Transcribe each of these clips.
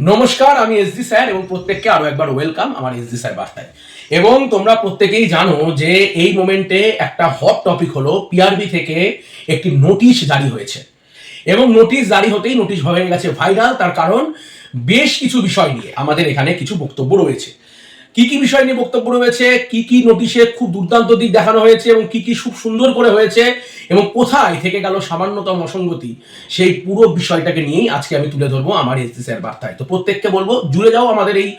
নমস্কার, আমি S D sir এবং প্রত্যেককে আরও একবার ওয়েলকাম আমার এস ডি স্যার বার্তায়। এবং তোমরা প্রত্যেকেই জানো যে এই মোমেন্টে একটা হট টপিক হলো পিআরবি থেকে একটি নোটিশ জারি হয়েছে। এবং নোটিশ জারি হতেই নোটিশ হয়ে গেছে ভাইরাল তার কারণ বেশ কিছু বিষয় নিয়ে আমাদের এখানে কিছু বক্তব্য রয়েছে। কি কি বিষয় নিয়ে বক্তব্য রয়েছে, কি কি নোটিশে খুব দুর্দান্ত দিক দেখানো হয়েছে এবং কি কি খুব সুন্দর করে হয়েছে এবং কোথায় থেকে গেল সামান্যতম অসঙ্গতি, সেই পুরো বিষয়টাকে নিয়েই আজকে আমি তুলে ধরবো আমার এসডি স্যার বার্তায়। তো প্রত্যেককে বলব, জুড়ে যাও আমাদের এই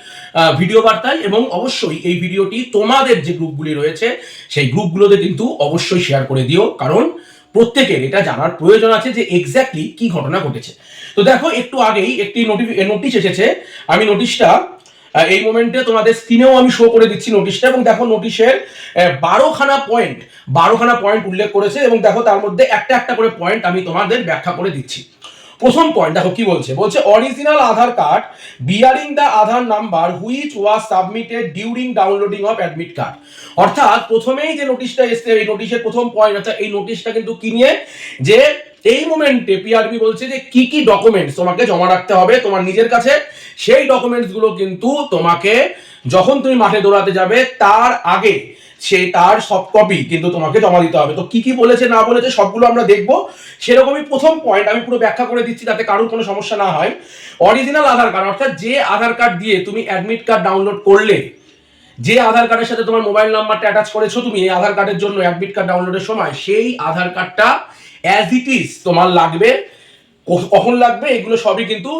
ভিডিও বার্তায় এবং অবশ্যই এই ভিডিওটি তোমাদের যে গ্রুপগুলি রয়েছে, সেই গ্রুপগুলোতে কিন্তু অবশ্যই শেয়ার করে দিও, কারণ প্রত্যেকের এটা জানার প্রয়োজন আছে যে এক্স্যাক্টলি কি ঘটনা ঘটেছে। তো দেখো, একটু আগেই একটি নোটিশ এসেছে, আমি নোটিশটা এই মোমেন্টে তোমাদের স্ক্রিনেও আমি শো করে দিচ্ছি নোটিশটা এবং দেখো নোটিশের বারোখানা পয়েন্ট বারোখানা পয়েন্ট উল্লেখ করেছে এবং দেখো তার মধ্যে একটা একটা করে পয়েন্ট আমি তোমাদের ব্যাখ্যা করে দিচ্ছি। প্রথম পয়েন্ট দেখো কি বলছে? বলছে original Aadhaar card bearing the Aadhaar number which was submitted during downloading of admit card অর্থাৎ প্রথমেই যে নোটিশটা এসছে, এই নোটিশের প্রথম পয়েন্ট অর্থাৎ এই নোটিশটা কিন্তু কি নিয়ে? যে এই মোমেন্টে পিআরবি বলছে যে কি কি ডকুমেন্টস তোমাকে জমা রাখতে হবে তোমার নিজের কাছে, সেই ডকুমেন্টসগুলো কিন্তু তোমাকে যখন তুমি মাঠে দৌড়াতে যাবে, তার আগে সে তার সব কপি কিন্তু তোমাকে জমা দিতে হবে। তো কি কি বলেছে, না বলেছে, সবগুলো আমরা দেখব। সেরকমই প্রথম পয়েন্ট আমি পুরো ব্যাখ্যা করে দিচ্ছি যাতে কারোর কোনো সমস্যা না হয়। অরিজিনাল আধার কার্ড অর্থাৎ যে আধার কার্ড দিয়ে তুমি অ্যাডমিট কার্ড ডাউনলোড করলে, যে আধার কার্ডের সাথে তোমার মোবাইল নাম্বারটা অ্যাটাচ করেছ তুমি, এই আধার কার্ডের জন্য অ্যাডমিট কার্ড ডাউনলোডের সময়, সেই আধার কার্ডটা অ্যাজ ইট ইজ তোমার লাগবে কখন লাগবে, এগুলো সবই কিন্তু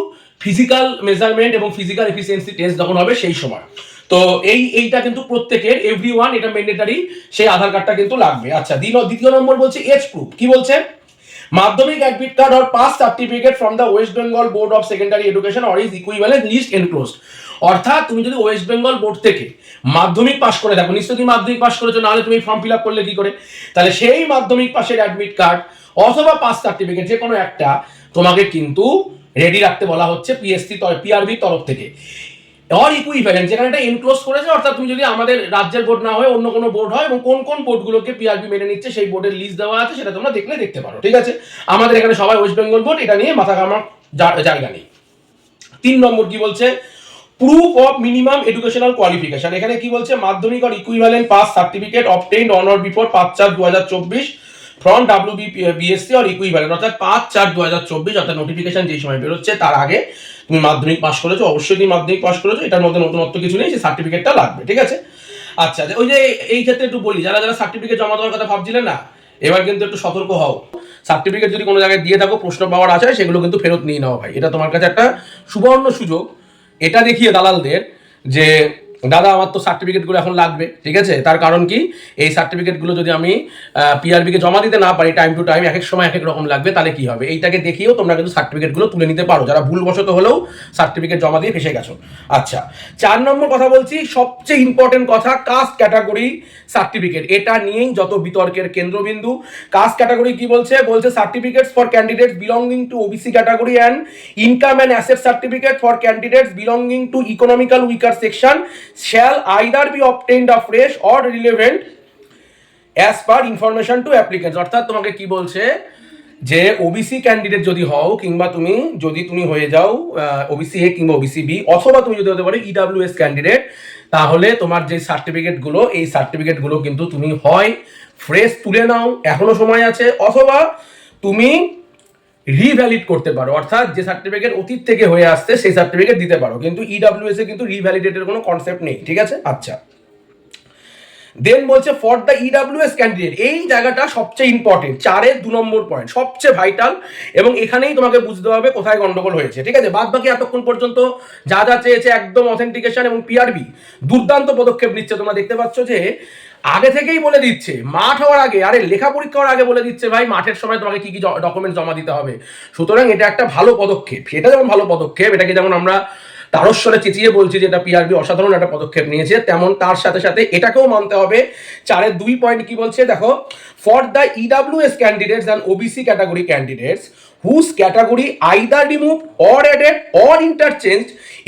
ফিজিক্যাল মেজারমেন্ট এবং ফিজিক্যাল এফিসিয়েন্সি টেস্ট যখন হবে সেই সময়। তো এই, এইটা কিন্তু প্রত্যেকের এভরি ওয়ান এটা ম্যান্ডেটারি সেই আধার কার্ডটা কিন্তু লাগবে। আচ্ছা দ্বিতীয় দ্বিতীয় নম্বর বলছে এজ প্রুফ কি বলছে? Madhyamik admit card or pass certificate from the West Bengal board of secondary education or is equivalent list enclosed অর্থাৎ তুমি যদি ওয়েস্ট বেঙ্গল বোর্ড থেকে মাধ্যমিক পাস করে থাকো, নিশ্চয়ই তুমি মাধ্যমিক পাস করেছ, নাহলে তুমি ফর্ম ফিল আপ করলে কি করে? তাহলে সেই মাধ্যমিক পাশের অ্যাডমিট কার্ড অথবা পাস সার্টিফিকেট যে কোনো একটা, তোমাকে কিন্তু রেডি রাখতে বলা হচ্ছে পিএসসি পিআরবি তরফ থেকে। অর ইকুইভ্যালেন্ট যেখানে এটা এনক্লোজ করেছে, অর্থাৎ তুমি যদি আমাদের রাজ্যের বোর্ড না হয়ে অন্য কোনো বোর্ড হয় এবং কোন কোন বোর্ডগুলোকে পিআরবি মেনে নিচ্ছে, সেই বোর্ডের লিস্ট দেওয়া আছে, সেটা তোমরা দেখলে দেখতে পারো, ঠিক আছে? আমাদের এখানে সবাই ওয়েস্ট বেঙ্গল বোর্ড এটা নিয়ে মাথা ঘামার জায়গা নেই। তিন নম্বর কি বলছে? Proof of minimum educational qualification এখানে কি বলছে? Madhyamik or equivalent pass certificate obtained on or before পাঁচ চার দু হাজার চব্বিশ। From W BSC or equivalent অর্থাৎ পাঁচ চার দু হাজার চব্বিশ, অর্থাৎ নোটিফিকেশন যেই সময় বেরোচ্ছে, তার আগে তুমি মাধ্যমিক পাস করেছ, অবশ্যই তুমি মাধ্যমিক পাস করেছ, এটার মধ্যে নতুনত্ব কিছু নেই, সেই সার্টিফিকেটটা লাগবে, ঠিক আছে? আচ্ছা ওই যে এই ক্ষেত্রে একটু বলি, যারা যারা সার্টিফিকেট জমা দেওয়ার কথা ভাবছিলেন না, এবার কিন্তু একটু সতর্ক হও। সার্টিফিকেট যদি কোনো জায়গায় দিয়ে থাকো, প্রশ্ন পাওয়ার আছে সেগুলো কিন্তু ফেরত নিয়ে নেওয়া ভাই। এটা তোমার কাছে একটা সুবর্ণ সুযোগ। এটা দেখিয়ে দালালদের যে দাদা, আমার তো সার্টিফিকেটগুলো এখন লাগবে, ঠিক আছে? তার কারণ কি? এই সার্টিফিকেটগুলো যদি আমি পিআরবিকে জমা দিতে না পারি টাইম টু টাইম এক এক সময় এক এক রকম লাগবে, তাহলে কি হবে? এইটাকে দেখিয়েও তোমরা কিন্তু সার্টিফিকেটগুলো তুলে নিতে পারো। যারা ভুলবশত হলেও সার্টিফিকেট জমা দিয়ে ফেসে গেছো। আচ্ছা চার নম্বর কথা বলছি, সবচেয়ে ইম্পর্টেন্ট কথা কাস্ট ক্যাটাগরি সার্টিফিকেট এটা নিয়েই যত বিতর্কের কেন্দ্রবিন্দু। কাস্ট ক্যাটাগরি কি বলছে? বলছে certificates for candidates belonging to OBC category and income and asset certificate for candidates belonging to economical weaker section shall either be obtained afresh or relevant as per information to applicants অর্থাৎ তোমাকে কি বলছে? যে OBC candidate যদি হও, কিংবা তুমি যদি তুমি হয়ে যাও ওবিসি এ কিংবা ওবিসি বি অথবা তুমি যদি হতে পারো ইডাব্লিউএস ক্যান্ডিডেট তাহলে তোমার যে সার্টিফিকেটগুলো এই সার্টিফিকেটগুলো কিন্তু তুমি হয় ফ্রেশ তুলে নাও। এখনও সময় আছে। অথবা তুমি রিভ্যালিড করতে পারো। অর্থাৎ যে সার্টিফিকেট অতীত থেকে হয়ে আসছে, সেই সার্টিফিকেট দিতে পারো। কিন্তু ইডাব্লিউএস এ কিন্তু রিভ্যালিডেটের কোনো কনসেপ্ট নেই, ঠিক আছে? আচ্ছা। দেন বলছে ফর দ্য ইডাব্লিউএস ক্যান্ডিডেট এই জায়গাটা সবচেয়ে ইম্পর্টেন্ট চারের দু নম্বর পয়েন্ট সবচেয়ে ভাইটাল এবং এখানেই তোমাকে বুঝতে হবে কোথায় গন্ডগোল হয়েছে, ঠিক আছে? বাদ বাকি এতক্ষণ পর্যন্ত যা যা চেয়েছে একদম অথেন্টিকেশন এবং পিআরবি দুর্দান্ত পদক্ষেপ নিচ্ছে তোমরা দেখতে পাচ্ছ যে আগে থেকেই বলে দিচ্ছে, মাঠ হওয়ার আগে, আরে লেখা পরীক্ষা হওয়ার আগে বলে দিচ্ছে, ভাই, মাঠের সময় তোমাকে কি কি ডকুমেন্ট জমা দিতে হবে? সুতরাং এটা একটা ভালো পদক্ষেপ সেটা যেমন ভালো পদক্ষেপ, এটাকে যেমন আমরা তারস্বরে চেঁচিয়ে বলছি যে এটা পিআরবি অসাধারণ একটা পদক্ষেপ নিয়েছে, তেমন তার সাথে সাথে এটাকেও মানতে হবে। চারের দুই পয়েন্ট কি বলছে? দেখো for the EWS candidates and OBC category candidates whose category either remove or added or interchange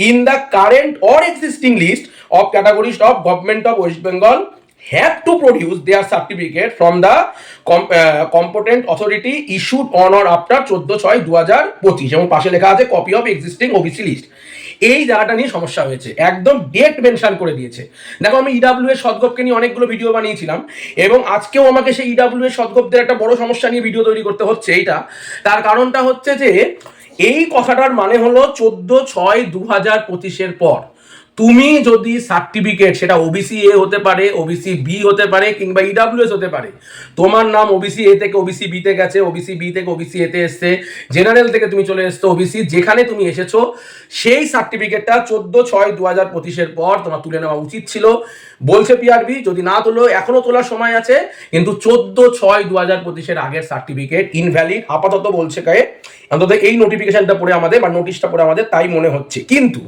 in the current or existing list of categories of government of West Bengal have to produce their certificate from the com- uh, competent authority issued on or after চোদ্দ ছয় দু হাজার পঁচিশ এবং পাশে লেখা আছে copy of existing OBC list এই জায়গাটা নিয়ে সমস্যা হয়েছে। একদম ডেট মেনশন করে দিয়েছে। দেখো আমি ইডাব্লিউ এর সদগোপকে নিয়ে অনেকগুলো ভিডিও বানিয়েছিলাম এবং আজকেও আমাকে সেই ইডাব্লিউ এর সদগোপদের একটা বড় সমস্যা নিয়ে ভিডিও তৈরি করতে হচ্ছে এইটা। তার কারণটা হচ্ছে যে এই কথাটার মানে হলো চোদ্দ ছয় দু হাজার পঁচিশের পর। তুমি যদি সার্টিফিকেট সেটা ওবিসি এ হতে পারে ওবিসি বি হতে পারে, কিংবা ইডাব্লিউএস হতে পারে, তোমার নাম ওবিসি এ থেকে ওবিসি বি তে গেছে ওবিসি বি থেকে ওবিসি এতে এসছে জেনারেল থেকে তুমি চলে এসছো ওবিসি যেখানে তুমি এসেছ, সেই সার্টিফিকেটটা চোদ্দ ছয় দু হাজার পঁচিশের পর তোমার তুলে নেওয়া উচিত ছিল। বলছে পিআরবি যদি না তোলো, এখনও তোলার সময় আছে, কিন্তু চোদ্দ ছয় দু হাজার পঁচিশের আগের সার্টিফিকেট ইনভ্যালিড আপাতত বলছে কায়ে, অন্তত এই নোটিফিকেশনটা পড়ে আমাদের, বা নোটিশটা পড়ে আমাদের, তাই মনে হচ্ছে। কিন্তু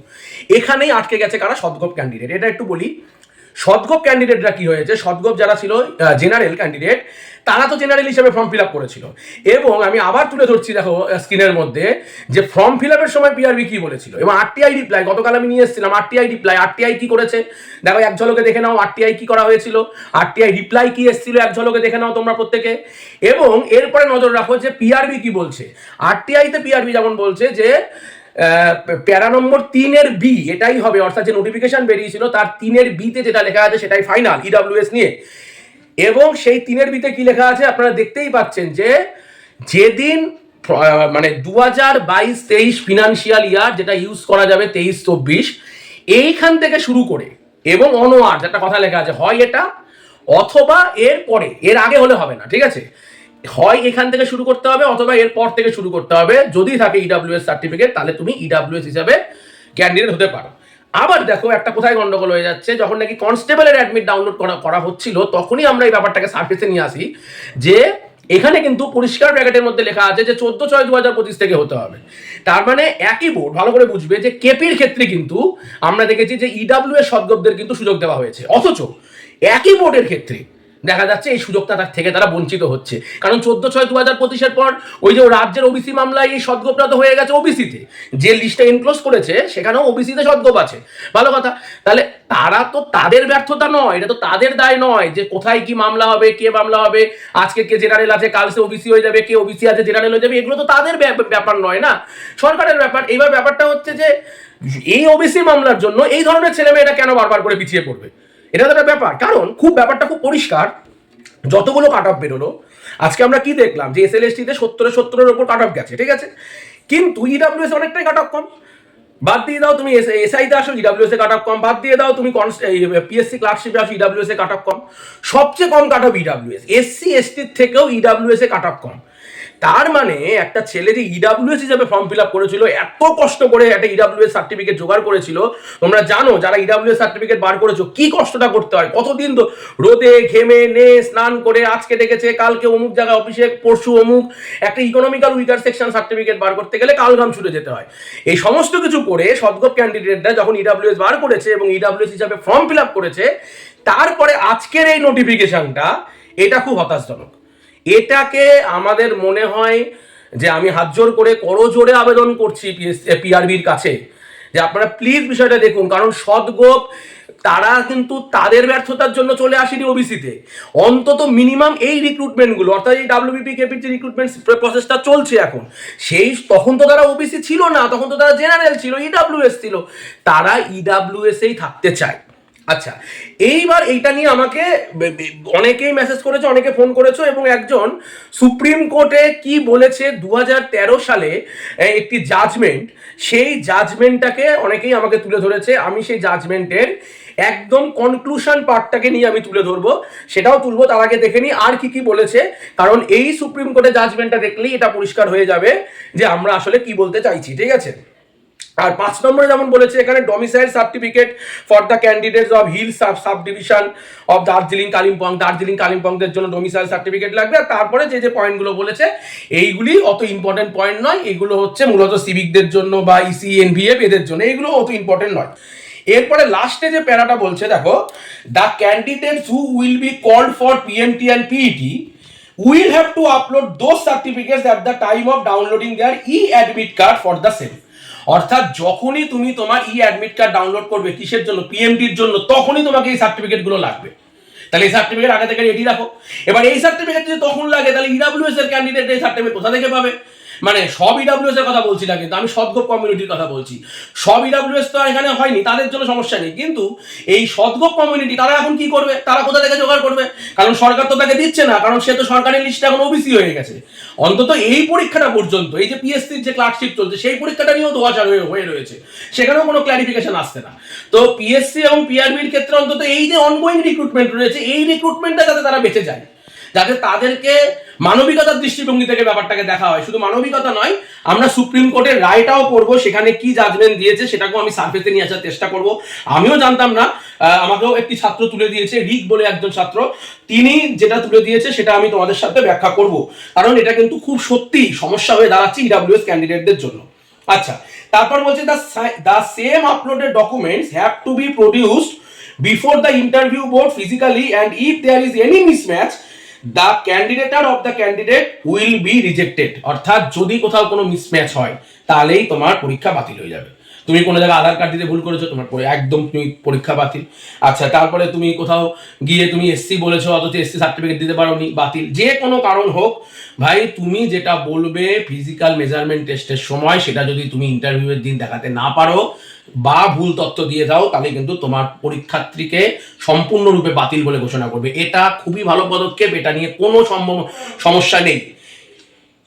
এখানেই আটকে গেছে কারা? সদগোপ ক্যান্ডিডেট এটা একটু বলি। সদগোপ ক্যান্ডিডেটরা কি হয়েছে? সদগোপ যারা ছিল জেনারেল ক্যান্ডিডেট তারা তো জেনারেল হিসেবে ফর্ম ফিল আপ করেছিল। এবং আমি আবার তুলে ধরছি, দেখো স্ক্রিনের মধ্যে, যে ফর্ম ফিল আপের সময় পিআরবি কি বলেছিল? এবং আরটিআই রিপ্লাই গতকাল আমি নিয়ে এসেছিলাম আরটিআই রিপ্লাই আরটিআই কি করেছে? দেখো, এক ঝলকে দেখে নাও আরটিআই কি করা হয়েছিল? আরটিআই রিপ্লাই কি এসেছিল? এক ঝলকে দেখে নাও তোমরা প্রত্যেকে। এবং এরপরে নজর রাখো যে পিআরবি কি বলছে। আরটিআইতে পিআরবি যেমন বলছে যে প্যারা নম্বর তিনের বি এটাই হবে। অর্থাৎ যে নোটিফিকেশন বেরিয়েছিল, তার তিনের বিতে যেটা লেখা আছে, সেটাই ফাইনাল ইডাব্লিউএস নিয়ে। এবং সেই তিনের বিতে কি লেখা আছে, আপনারা দেখতেই পাচ্ছেন যে, যেদিন মানে দু হাজার বাইশ তেইশ ফিনান্সিয়াল ইয়ার যেটা ইউজ করা যাবে তেইশ চব্বিশ, এইখান থেকে শুরু করে, এবং অনোয়ার যেটা কথা লেখা আছে, হয় এটা, অথবা এর পরে এর আগে হলে হবে না, ঠিক আছে? হয় এখান থেকে শুরু করতে হবে অথবা এর পর থেকে শুরু করতে হবে। যদি থাকে ইডাব্লিউএস সার্টিফিকেট তাহলে তুমি ইডাব্লিউ ইডাব্লিউএস হিসাবে ক্যান্ডিডেট হতে পারো। আবার দেখো, একটা কোথায় গন্ডগোল হয়ে যাচ্ছে। যখন নাকি কনস্টেবলের অ্যাডমিট ডাউনলোড করা করা হচ্ছিল, তখনই আমরা এই ব্যাপারটাকে সার্ফেসে নিয়ে আসি যে এখানে কিন্তু পরিষ্কার ব্র্যাকেটের মধ্যে লেখা আছে যে চোদ্দ ছয় দু হাজার পঁচিশ থেকে হতে হবে। তার মানে একই বোর্ড ভালো করে বুঝবে যে কেপির ক্ষেত্রে কিন্তু আমরা দেখেছি যে ইডাব্লিউ এর সদ্গবদের কিন্তু সুযোগ দেওয়া হয়েছে। অথচ একই বোর্ডের ক্ষেত্রে দেখা যাচ্ছে এই সুযোগটা তার থেকে তারা বঞ্চিত হচ্ছে। কারণ চোদ্দ ছয় দু হাজার পঁচিশের পর ওই যে রাজ্যের ওবিসি মামলায় এই সদ্গোপটা তো হয়ে গেছে ওবিসিতে যে লিস্টটা এনক্লোজ করেছে, সেখানেও ওবিসিতে সদ্গোপ আছে। ভালো কথা। তাহলে তারা তো তাদের ব্যর্থতা নয়, এটা তো তাদের দায় নয় যে কোথায় কি মামলা হবে, কে মামলা হবে, আজকে কে জেনারেল আছে, কাল সে ওবিসি হয়ে যাবে, কে ওবিসি আছে জেনারেল হয়ে যাবে, এগুলো তো তাদের ব্যাপ- ব্যাপার নয় না? সরকারের ব্যাপার। এইবার ব্যাপারটা হচ্ছে যে, এই ওবিসি মামলার জন্য এই ধরনের ছেলেমেয়েরা কেন বারবার করে পিছিয়ে পড়বে? এটা একটা ব্যাপার। কারণ খুব ব্যাপারটা খুব পরিষ্কার, যতগুলো কাট অফ বেরোলো, আজকে আমরা কি দেখলাম যে এস এল এস টিতে সত্তরে সত্তরের ওপর কাট অফ গেছে, ঠিক আছে? কিন্তু ইডাব্লিউএস অনেকটাই কাট অফ কম। বাদ দিয়ে দাও তুমি এস এসআইতে আসো ইডাব্লিউএস এ কাট অফ কম। বাদ দিয়ে দাও তুমি পিএসসি ক্লার্কশিপে আসো ইডাব্লিউএস এ কাট অফ কম। সবচেয়ে কম কাট অফ ইডাব্লিউএস এসসি এসটির থেকেও ইডাব্লিউএস এ কাট অফ কম। তার মানে একটা ছেলে যে ইডাব্লিউএস হিসাবে ফর্ম ফিল আপ করেছিল, এত কষ্ট করে একটা ইডাব্লিউএস সার্টিফিকেট জোগাড় করেছিল। তোমরা জানো যারা ইডাব্লিউএস সার্টিফিকেট বার করেছ, কি কষ্টটা করতে হয়? কতদিন তো রোদে ঘেমে নে স্নান করে আজকে ডেকেছে কালকে অমুক জায়গায় অফিসে, পরশু অমুক একটা ইকোনমিক্যাল উইকার সেকশন সার্টিফিকেট বার করতে গেলে কালঘাম ছুটে যেতে হয়। এই সমস্ত কিছু করে সদ্গত ক্যান্ডিডেটরা যখন ইডাব্লিউএস বার করেছে এবং ইডাব্লিউএস হিসাবে ফর্ম ফিল আপ করেছে, তারপরে আজকের এই নোটিফিকেশনটা এটা খুব হতাশজনক। এটাকে আমাদের মনে হয় যে আমি হাত জোর করে করজোরে আবেদন করছি পিআরবির কাছে। যে আপনারা প্লিজ বিষয়টা দেখুন, কারণ সদগোপ তারা কিন্তু তাদের ব্যর্থতার জন্য চলে আসেনি ওবিসিতে অন্তত মিনিমাম এই রিক্রুটমেন্টগুলো অর্থাৎ এই ডাব্লিউবিপি কেপির যে রিক্রুটমেন্ট প্রসেসটা চলছে এখন। সেই, তখন তো তারা ওবিসি ছিল না, তখন তো তারা জেনারেল ছিল ইডাব্লিউএস ছিল। তারা ইডাব্লিউএসেই থাকতে চায়। আচ্ছা এইবার এইটা নিয়ে আমাকে অনেকেই মেসেজ করেছে, অনেকে ফোন করেছ এবং একজন সুপ্রিম কোর্টে কি বলেছে দু হাজার তেরো সালে একটি জাজমেন্ট সেই জাজমেন্টটাকে অনেকেই আমাকে তুলে ধরেছে, আমি সেই জাজমেন্টের একদম কনক্লুশন পার্টটাকে নিয়ে আমি তুলে ধরবো, সেটাও তুলবো, তার আগে দেখে নিই আর কি কি বলেছে, কারণ এই সুপ্রিম কোর্টের জাজমেন্টটা দেখলেই এটা পরিষ্কার হয়ে যাবে যে আমরা আসলে কি বলতে চাইছি, ঠিক আছে? আর পাঁচ নম্বরে যেমন বলেছে, এখানে domicile certificate for the candidates of hill sub subdivision of Darjeeling Kalimpong Darjeeling কালিম্পংদের জন্য ডোমিসাইল সার্টিফিকেট লাগবে। আর তারপরে যে যে পয়েন্টগুলো বলেছে, এইগুলি অত ইম্পর্টেন্ট পয়েন্ট নয়। এগুলো হচ্ছে মূলত সিভিকদের জন্য বা E ইসি এনভিএফ এদের জন্য। এগুলো অত ইম্পর্টেন্ট নয়। এরপরে লাস্টে যে প্যারাটা বলছে, দেখো the candidates who will be called for PMT and PET will have to upload those certificates at the time of downloading their e admit card for the same অর্থাৎ যখনই তুমি তোমার ই অ্যাডমিট কার্ড ডাউনলোড করবে কিসের জন্য? পিএমডির জন্য, তখনই তোমাকে এই সার্টিফিকেটগুলো লাগবে। তাহলে এই সার্টিফিকেট আগে থেকে রেডি রাখো। এবার এই সার্টিফিকেট যদি তখন লাগে, তাহলে ইডাব্লিউএস এর ক্যান্ডিডেট এই সার্টিফিকেট কোথা থেকে পাবে? মানে সব ইডাব্লিউএস এর কথা বলছি না কিন্তু, আমি সদগোপ কমিউনিটির কথা বলছি। সব ইডাব্লিউএস তো এখানে হয়নি, তাদের জন্য সমস্যা নেই। কিন্তু এই সদগোপ কমিউনিটি তারা এখন কি করবে? তারা কোথা থেকে জোগাড় করবে? কারণ সরকার তো তাকে দিচ্ছে না, কারণ সে তো সরকারি লিস্টে এখন ওবিসি হয়ে গেছে। অন্তত এই পরীক্ষাটা পর্যন্ত, এই যে পিএসসির যে ক্লার্কশিপ চলছে, সেই পরীক্ষাটা নিয়েও দোয়াচার হয়ে হয়ে রয়েছে। সেখানেও কোনো ক্লারিফিকেশন আসছে না। তো পিএসসি এবং পিআরবির ক্ষেত্রে অন্তত এই যে অনগোয়িং রিক্রুটমেন্ট রয়েছে, এই রিক্রুটমেন্টটা যাতে তারা বেঁচে যায়। যাতে তাদেরকে মানবিকতার দৃষ্টিভঙ্গি থেকে ব্যাপারটাকে দেখা হয়। শুধু মানবিকতা নয়, আমরা সুপ্রিম কোর্টের রায়টাও করব, সেখানে কি জাজমেন্ট দিয়েছে সেটাকেও আমি সার্ফেসে নিয়ে আসার চেষ্টা করব। আমিও জানতাম না আমাকেও একটি ছাত্র তুলে দিয়েছে, রিক বলে একজন ছাত্র। তিনি যেটা তুলে দিয়েছে সেটা আমি তোমাদের সাথে ব্যাখ্যা করব। কারণ এটা কিন্তু খুব সত্যি, সমস্যা হয়ে দাঁড়াচ্ছে ইডাব্লিউএস ক্যান্ডিডেটদের জন্য। আচ্ছা তারপর বলছে the the same uploaded documents have to be produced before the interview board physically and if there is any mismatch the candidature of the candidate will be rejected অর্থাৎ যদি কোথাও কোনো মিসম্যাচ হয়, তাহলেই তোমার পরীক্ষা বাতিল হয়ে যাবে। তুমি কোনো জায়গায় আধার কার্ড দিতে ভুল করেছ, তোমার পরে একদম তুমি পরীক্ষা বাতিল। আচ্ছা তারপরে তুমি কোথাও গিয়ে তুমি এসসি বলেছ, অথচ এসসি সার্টিফিকেট দিতে পারোনি, বাতিল। যে কোনো কারণ হোক, ভাই, তুমি যেটা বলবে ফিজিক্যাল মেজারমেন্ট টেস্টের সময়, সেটা যদি তুমি ইন্টারভিউয়ের দিন দেখাতে না পারো বা ভুল তথ্য দিয়ে দাও, তাহলে কিন্তু তোমার পরীক্ষার্থীকে সম্পূর্ণরূপে বাতিল বলে ঘোষণা করবে। এটা খুবই ভালো পদক্ষেপ, এটা নিয়ে কোনো সম্ভব, সমস্যা নেই।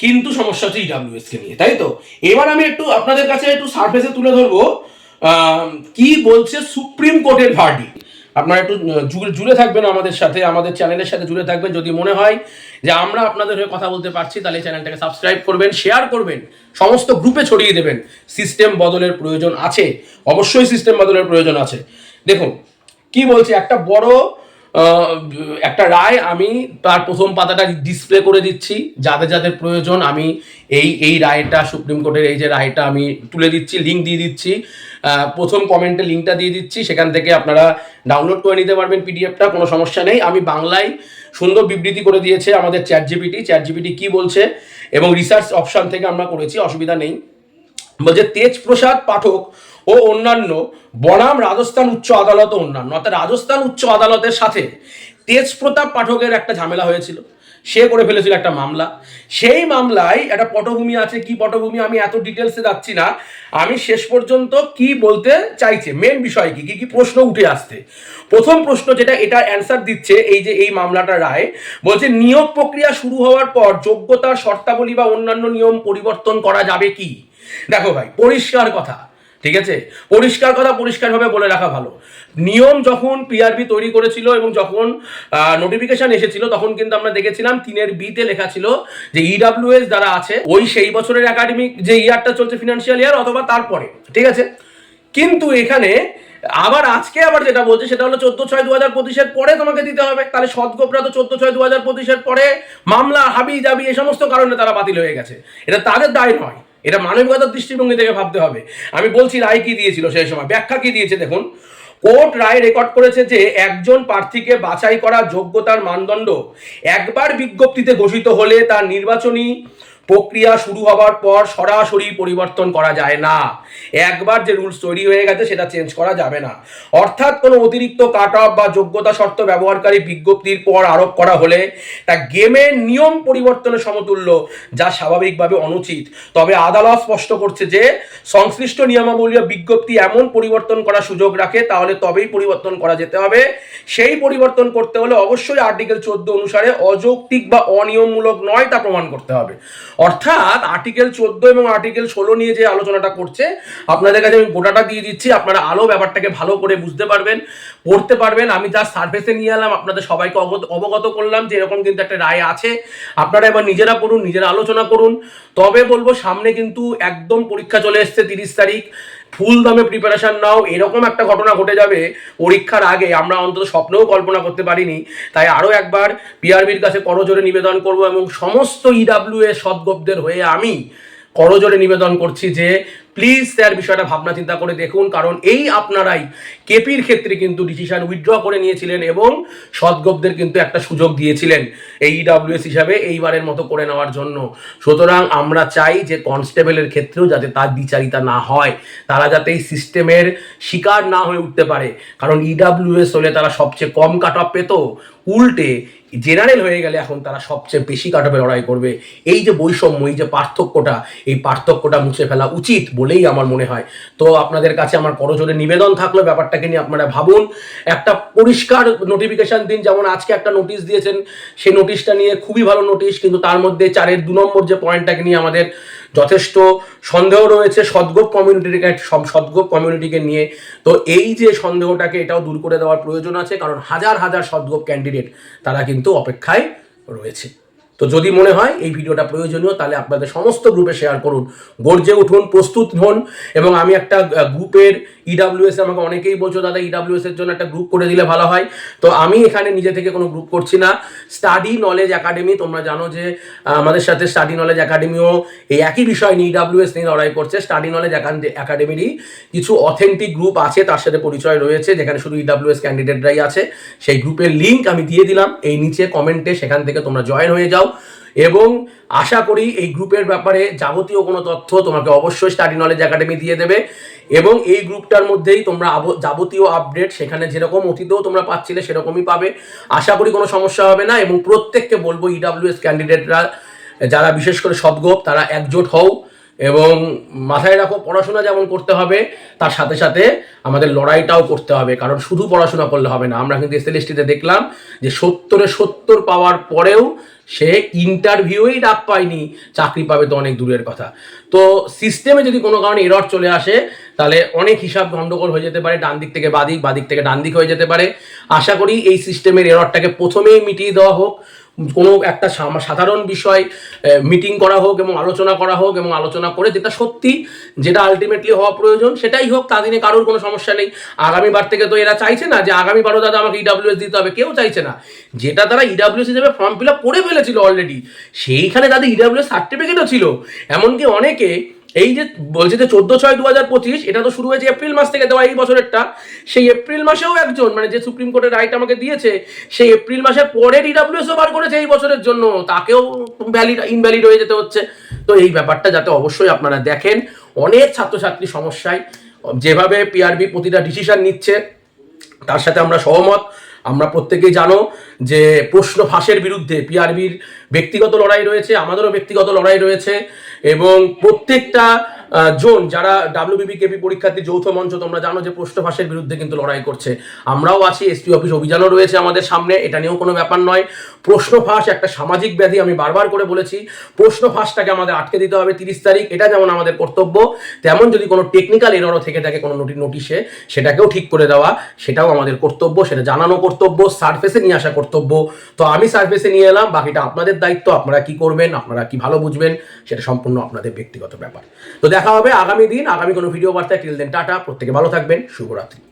কিন্তু সমস্যা হচ্ছে ইডাব্লিউএস কে নিয়ে, তাই তো? এবার আমি একটু আপনাদের কাছে একটু সার্ফেসে তুলে ধরবো কি বলছে সুপ্রিম কোর্টের ভার্ডি আপনারা একটু জুড়ে থাকবেন আমাদের সাথে, আমাদের চ্যানেলের সাথে জুড়ে থাকবেন। যদি মনে হয় যে আমরা আপনাদের হয়ে কথা বলতে পারছি, তাহলে চ্যানেলটাকে সাবস্ক্রাইব করবেন শেয়ার করবেন, সমস্ত গ্রুপে ছড়িয়ে দেবেন। সিস্টেম বদলের প্রয়োজন আছে। অবশ্যই সিস্টেম বদলের প্রয়োজন আছে। দেখুন, কি বলছি, একটা বড় একটা রায় আমি তার প্রথম পাতাটা ডিসপ্লে করে দিচ্ছি। যাদের যাদের প্রয়োজন, আমি এই এই রায়টা, সুপ্রিম কোর্টের এই যে রায়টা আমি তুলে দিচ্ছি লিঙ্ক দিয়ে দিচ্ছি। প্রথম কমেন্টে লিঙ্কটা দিয়ে দিচ্ছি। সেখান থেকে আপনারা ডাউনলোড করে নিতে পারবেন পিডিএফটা কোনো সমস্যা নেই। আমি বাংলায় সুন্দর বিবৃতি করে দিয়েছে আমাদের চ্যাট জিপিটি চ্যাট জিপিটি কী বলছে? এবং রিসার্চ অপশান থেকে আমরা করেছি, অসুবিধা নেই। বলছে, তেজপ্রসাদ পাঠক ও অন্যান্য বনাম রাজস্থান উচ্চ আদালত ও অন্যান্য, অর্থাৎ রাজস্থান উচ্চ আদালতের সাথে তেজপ্রতাপ পাঠকের একটা ঝামেলা হয়েছিল। সে করে ফেলেছিল একটা মামলা। সেই মামলায় একটা পটভূমি আছে। কি পটভূমি? আমি এত ডিটেলসে যাচ্ছি না। আমি শেষ পর্যন্ত কি বলতে চাইছে? মেন বিষয় কি? কি কি প্রশ্ন উঠে আসছে? প্রথম প্রশ্ন যেটা, এটা অ্যান্সার দিচ্ছে এই যে, এই মামলাটা রায়। বলছে, নিয়োগ প্রক্রিয়া শুরু হওয়ার পর যোগ্যতার শর্তাবলী বা অন্যান্য নিয়ম পরিবর্তন করা যাবে কি? দেখো ভাই, পরিষ্কার কথা। ঠিক আছে? পরিষ্কার কথা পরিষ্কারভাবে বলে রাখা ভালো। নিয়ম যখন পিআরবি তৈরি করেছিল এবং যখন নোটিফিকেশন এসেছিল, তখন কিন্তু আমরা দেখেছিলাম তিনের বিতে লেখা ছিল যে ইডাব্লিউএস যারা আছে, ওই সেই বছরের একাডেমিক যে ইয়ারটা চলছে ফিনান্সিয়াল ইয়ার অথবা তারপরে, ঠিক আছে? কিন্তু এখানে আবার আজকে আবার যেটা বলছে, সেটা হলো চোদ্দ ছয় দু হাজার পঁচিশের পরে তোমাকে দিতে হবে। তাহলে সদগোপরা তো চোদ্দ ছয় দু হাজার পঁচিশের পরে মামলা হাবি জাবি এই সমস্ত কারণে তারা বাতিল হয়ে গেছে। এটা তাদের দায় নয়। এটা মানবিকতার দৃষ্টিভঙ্গি থেকে ভাবতে হবে। আমি বলছি রায় কি দিয়েছিল সেই সময়? ব্যাখ্যা কি দিয়েছে দেখুন? কোর্ট রায় রেকর্ড করেছে যে একজন প্রার্থীকে বাছাই করা যোগ্যতার মানদণ্ড একবার বিজ্ঞপ্তিতে ঘোষিত হলে তার নির্বাচনী প্রক্রিয়া শুরু হবার পর সরাসরি পরিবর্তন করা যায় না। একবার যে রুলস তৈরি হয়ে গেছে, সেটা চেঞ্জ করা যাবে না। অর্থাৎ কোনো অতিরিক্ত কাট অফ বা যোগ্যতা শর্ত ব্যবহারকারী বিজ্ঞপ্তির পর আরোপ করা হলে তা গেমের নিয়ম পরিবর্তনের সমতুল্য, যা স্বাভাবিকভাবে অনুচিত। তবে আদালত স্পষ্ট করছে যে, সংশ্লিষ্ট নিয়মাবলী বিজ্ঞপ্তি এমন পরিবর্তন করার সুযোগ রাখে, তাহলে তবেই পরিবর্তন করা যেতে হবে। সেই পরিবর্তন করতে হলে অবশ্যই আর্টিকেল চোদ্দ অনুসারে অযৌক্তিক বা অনিয়মমূলক নয় তা প্রমাণ করতে হবে। অর্থাৎ আর্টিকেল চোদ্দ এবং আর্টিকেল ষোলো নিয়ে যে আলোচনাটা করছে, আপনাদের কাছে আমি গোটাটা দিয়ে দিচ্ছি, আপনারা আলো ব্যাপারটাকে ভালো করে বুঝতে পারবেন, পড়তে পারবেন। আমি যা সার্ভেসে নিয়ে এলাম, আপনাদের সবাইকে অবগত অবগত করলাম যে এরকম কিন্তু একটা রায় আছে। আপনারা এবার নিজেরা পড়ুন, নিজেরা আলোচনা করুন। তবে বলব, সামনে কিন্তু একদম পরীক্ষা চলে এসছে তিরিশ তারিখ। ফুল দামে প্রিপারেশান নাও, এরকম একটা ঘটনা ঘটে যাবে পরীক্ষার আগে। আমরা অন্তত স্বপ্নেও কল্পনা করতে পারিনি। তাই আরও একবার পিআরবির কাছে করজোরে নিবেদন করব এবং সমস্ত ইডাব্লিউ এ সদ্গবদের হয়ে আমি করজোরে নিবেদন করছি যে প্লিজ স্যার বিষয়টা ভাবনা চিন্তা করে দেখুন, কারণ এই আপনারাই কেপির ক্ষেত্রে কিন্তু ডিসিশন উইথড্র করে নিয়েছিলেন এবং সদ্গবদের কিন্তু একটা সুযোগ দিয়েছিলেন এই ইডাব্লিউএস হিসাবে এইবারের মতো করে নেওয়ার জন্য। সুতরাং আমরা চাই যে কনস্টেবলের ক্ষেত্রেও যাতে তার বিচারিতা না হয়, তারা যাতে এই সিস্টেমের শিকার না হয়ে উঠতে পারে। কারণ ইডাব্লিউএস হলে তারা সবচেয়ে কম কাট অফ পেত। উল্টে জেনারেল হয়ে গেলে এখন তারা সবচেয়ে বেশি কাটপে লড়াই করবে। এই যে বৈষম্য, এই যে পার্থক্যটা, এই পার্থক্যটা মুছে ফেলা উচিত বলেই আমার মনে হয়। তো আপনাদের কাছে আমার করজোরে নিবেদন থাকল, ব্যাপারটাকে নিয়ে আপনারা ভাবুন। একটা পরিষ্কার নোটিফিকেশান দিন, যেমন আজকে একটা নোটিশ দিয়েছেন, সেই নোটিশটা নিয়ে খুবই ভালো নোটিশ কিন্তু তার মধ্যে চারের দু নম্বর যে পয়েন্টটাকে নিয়ে আমাদের যথেষ্ট সন্দেহ রয়েছে সদ্গোপ কমিউনিটিকে সব সদ্গোপ কমিউনিটিকে নিয়ে। তো এই যে সন্দেহটাকে এটাও দূর করে দেওয়ার প্রয়োজন আছে, কারণ হাজার হাজার সদ্গোপ ক্যান্ডিডেট তারা কিন্তু অপেক্ষায় রয়েছে। তো যদি মনে হয় এই ভিডিওটা প্রয়োজনীয়, তাহলে আপনাদের সমস্ত গ্রুপে শেয়ার করুন। গর্জে উঠুন, প্রস্তুত হন, এবং আমি একটা গ্রুপের ইডাব্লিউএস আমাকে অনেকেই বলছো, দাদা ইডাব্লিউএস এর জন্য একটা গ্রুপ করে দিলে ভালো হয়। তো আমি এখানে নিজে থেকে কোনো গ্রুপ করছি না। স্টাডি নলেজ একাডেমি তোমরা জানো যে আমাদের সাথে স্টাডি নলেজ একাডেমিও এই একই বিষয় নিয়ে ইডাব্লিউএস নিয়ে লড়াই করছে। স্টাডি নলেজ একাডেমিরই কিছু অথেন্টিক গ্রুপ আছে, তার সাথে পরিচয় রয়েছে, যেখানে শুধু ইডাব্লিউএস ক্যান্ডিডেটরাই আছে। সেই গ্রুপের লিঙ্ক আমি দিয়ে দিলাম, এই নিচে কমেন্টে সেখান থেকে তোমরা জয়েন হয়ে যাও। এবং আশা করি এই গ্রুপের ব্যাপারে যাবতীয় কোনো তথ্য তোমাকে অবশ্যই স্টাডি নলেজ একাডেমি দিয়ে দেবে। এবং এই গ্রুপটার মধ্যেই তোমরা যাবতীয় আপডেট সেখানে যেরকম অতীতেও তোমরা পাচ্ছিলে সেরকমই পাবে। আশা করি কোনো সমস্যা হবে না এবং প্রত্যেককে বলব ইডাব্লিউএস ক্যান্ডিডেটরা যারা বিশেষ করে সদ্গোপ, তারা একজোট হও। এবং মাথায় রাখো, পড়াশোনা যেমন করতে হবে, তার সাথে সাথে আমাদের লড়াইটাও করতে হবে, কারণ শুধু পড়াশোনা করলে হবে না। আমরা কিন্তু এসএলএসটিতে দেখলাম যে সত্তরে সত্তর পাওয়ার পরেও সে ইন্টারভিউই ডাক পায়নি, চাকরি পাবে তো অনেক দূরের কথা। তো সিস্টেমে যদি কোনো কারণে এরর চলে আসে, তাহলে অনেক হিসাব গণ্ডগোল হয়ে যেতে পারে ডান দিক থেকে বাদিক বাদিক থেকে ডান দিক হয়ে যেতে পারে। আশা করি এই সিস্টেমের এররটাকে প্রথমেই মিটিয়ে দেওয়া হোক। কোনো একটা সাধারণ বিষয় মিটিং করা হোক এবং আলোচনা করা হোক এবং আলোচনা করে যেটা সত্যি, যেটা আলটিমেটলি হওয়া প্রয়োজন, সেটাই হোক, তা দিনে কারোর কোনো সমস্যা নেই। আগামীবার থেকে তো এরা চাইছে না যে আগামীবারও দাদা আমাকে ইডাব্লিউএস দিতে হবে, কেউ চাইছে না। যেটা তারা ইডাব্লিউএস হিসেবে ফর্ম ফিল আপ করে ফেলেছিল অলরেডি সেইখানে তাদের ইডাব্লিউএস সার্টিফিকেটও ছিল। এমনকি অনেকে এই যে বলছে যে চোদ্দ ছয় দু হাজার পঁচিশ, এটা তো শুরু হয়েছে এপ্রিল মাস থেকে দেওয়া এই বছরেরটা। সেই এপ্রিল মাসেও একজন মানে যে সুপ্রিম কোর্টের রাইট আমাকে দিয়েছে, সেই এপ্রিল মাসের পরে ডিডাব্লিউএসও বার করেছে এই বছরের জন্য। তাকেও ভ্যালিড ইনভ্যালিড হয়ে যেতে হচ্ছে। তো এই ব্যাপারটা যাতে অবশ্যই আপনারা দেখেন। অনেক ছাত্রছাত্রী সমস্যায়, যেভাবে পিআরবি প্রতিটা ডিসিশন নিচ্ছে, তার সাথে আমরা সহমত। আমরা প্রত্যেকেই জানো যে প্রশ্ন ফাঁসের বিরুদ্ধে পিআরবির ব্যক্তিগত লড়াই রয়েছে, আমাদেরও ব্যক্তিগত লড়াই রয়েছে এবং প্রত্যেকটা জোন, যারা ডাব্লিউবিবি কেপি পরীক্ষার্থী যৌথ মঞ্চ, তোমরা জানো যে প্রশ্ন ফাঁসের বিরুদ্ধে কিন্তু লড়াই করছে। আমরাও আছি এসপি অফিস অভিযানও রয়েছে আমাদের সামনে, এটা নিয়েও কোনো ব্যাপার নয়। প্রশ্ন ফাঁস একটা সামাজিক ব্যাধি, আমি বারবার করে বলেছি। প্রশ্ন ফাঁসটাকে আমাদের আটকে দিতে হবে তিরিশ তারিখ, এটা যেমন আমাদের কর্তব্য, তেমন যদি কোনো টেকনিক্যাল এররও থেকে থাকে কোনো নোটি নোটিশে, সেটাকেও ঠিক করে দেওয়া, সেটাও আমাদের কর্তব্য, সেটা জানানো কর্তব্য সার্ফেসে নিয়ে আসা কর্তব্য। তো আমি সার্ফেসে নিয়ে এলাম, বাকিটা আপনাদের দায়িত্ব, আপনারা কি করবেন, আপনারা কি ভালো বুঝবেন, সেটা সম্পূর্ণ আপনাদের ব্যক্তিগত ব্যাপার। তো দেখা হবে আগামী দিন। আগামী কোনো ভিডিও বার্তায়। Till then tata. প্রত্যেকে ভালো থাকবেন। শুভরাত্রি।